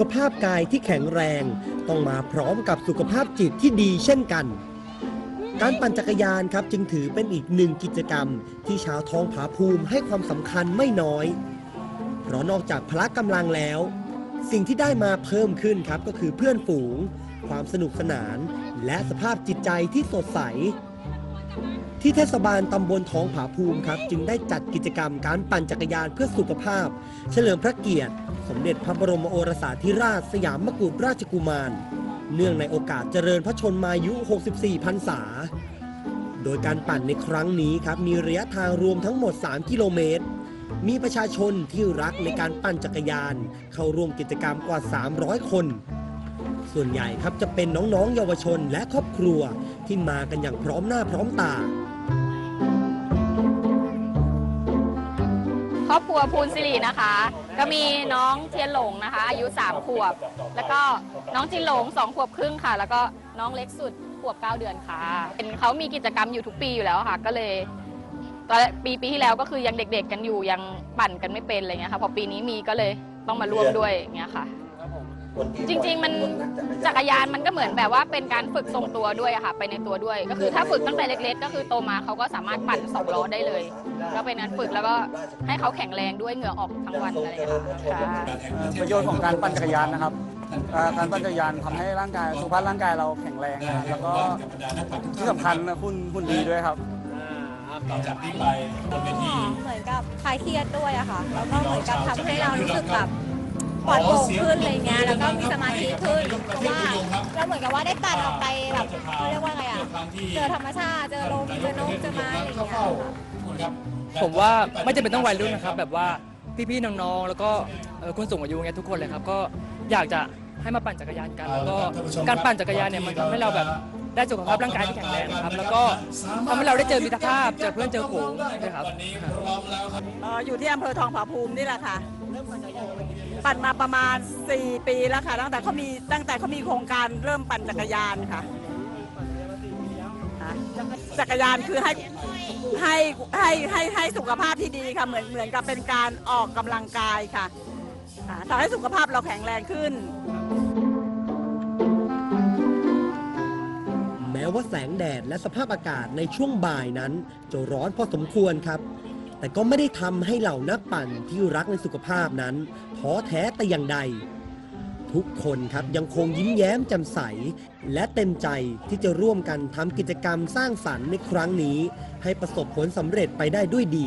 ขภาพกายที่แข็งแรง ต้องมาพร้อมกับสุขภาพจิตที่ดีเช่นกัน การปั่นจักรยานครับจึงถือเป็นอีกหนึ่งกิจกรรม ที่ชาวท้องผาภูมิให้ความสำคัญไม่น้อย เพราะนอกจากพละกำลังแล้ว สิ่งที่ได้มาเพิ่มขึ้นครับก็คือเพื่อนฝูง ความสนุกสนาน และสภาพจิตใจที่สดใส ที่เทศบาลตำบลท้องผาภูมิครับ จึงได้จัดกิจกรรมการปั่นจักรยานเพื่อสุขภาพ เฉลิมพระเกียรติ สมเด็จพระบรมโอรสาธิราชสยามมกุฎราชกุมาร เนื่องในโอกาสเจริญพระชนมายุ 64 พรรษา โดยการปั่นในครั้งนี้ครับมีระยะทางรวมทั้งหมด 3 กิโลเมตร มีประชาชนที่รักในการปั่นจักรยาน เข้าร่วมกิจกรรมกว่า 300 คน ส่วนใหญ่ครับจะเป็นน้องๆ เยาวชนและครอบครัวที่มากันอย่างพร้อมหน้าพร้อมตา ครอบครัวภูนสิรินะคะ ก็มีน้องเทียนหลงนะคะ อายุ 3 ขวบ แล้วก็น้องจินหลง 2 ขวบครึ่งค่ะ แล้วก็น้องเล็กสุดขวบ 9 เดือนค่ะเห็นเขามีกิจกรรมอยู่ทุกปีอยู่แล้วค่ะ ก็เลยตอนปีปีที่แล้วก็คือยังเด็กๆกันอยู่ยังปั่นกันไม่เป็นอะไรเงี้ยค่ะพอปีนี้มีก็เลยต้องมาร่วมด้วยอย่างเงี้ยค่ะ จริง ๆ มันจักรยานมันก็เหมือนแบบว่าเป็นการฝึกทรงตัวด้วยอะค่ะ ไปในตัวด้วย ก็คือถ้าฝึกตั้งแต่เล็ก ๆ ก็คือโตมาเขาก็สามารถปั่นสองล้อได้เลย ก็เป็นการฝึกแล้วก็ให้เขาแข็งแรงด้วยเหงื่อออกทั้งวันอะไรอย่างเงี้ยค่ะค่ะประโยชน์ของการปั่นจักรยานนะครับเอ่อการปั่นจักรยานทำให้ร่างกายสุขภาพร่างกายเราแข็งแรงนะแล้วก็ที่สำคัญนะหุ่นหุ่นดีด้วยครับเหมือนกับคลายเครียดด้วยอะค่ะ แล้วก็เหมือนกับทำให้เรารู้สึกแบบ ปลอดโปร่งขึ้นอะไรเงี้ยแล้วก็มีสมาธิขึ้นเพราะว่าเราเหมือนกับว่าได้ปั่นออกไปแบบเขาเรียกว่าไงอะเจอธรรมชาติเจอลมเจอนกเจอไม้อะไรเงี้ยค่ะผมว่าไม่จำเป็นต้องวัยรุ่นนะครับ แบบว่าพี่ๆน้องๆแล้วก็เอ่อคนสูงอายุเงี้ยทุกคนเลยครับก็อยากจะให้มาปั่นจักรยานกันแล้วก็การปั่นจักรยานเนี่ยมันทำให้เราแบบ ได้สุขภาพร่างกายที่แข็งแรงนะครับ แล้วก็ทำให้เราได้เจอมิตรภาพเจอเพื่อนเจอฝูงด้วยครับอยู่ที่อำเภอทองผาภูมินี่แหละค่ะปั่นมาประมาณ 4 ปีแล้วค่ะ ตั้งแต่เขามีตั้งแต่เขามีโครงการเริ่มปั่นจักรยานค่ะจักรยานคือให้ให้ให้ให้ให้สุขภาพที่ดีค่ะเหมือนเหมือนกับเป็นการออกกำลังกายค่ะค่ะทำให้สุขภาพเราแข็งแรงขึ้น ม้ว่าแสงแดดและสภาพอากาศในช่วงบ่ายนั้น จะร้อนพอสมควรครับ แต่ก็ไม่ได้ทำให้เหล่านักปั่นที่รักในสุขภาพนั้นท้อแท้แต่อย่างใด ทุกคนครับยังคงยิ้มแย้มแจ่มใส และเต็มใจที่จะร่วมกันทำกิจกรรมสร้างสรรค์ในครั้งนี้ ให้ประสบผลสำเร็จไปได้ด้วยดี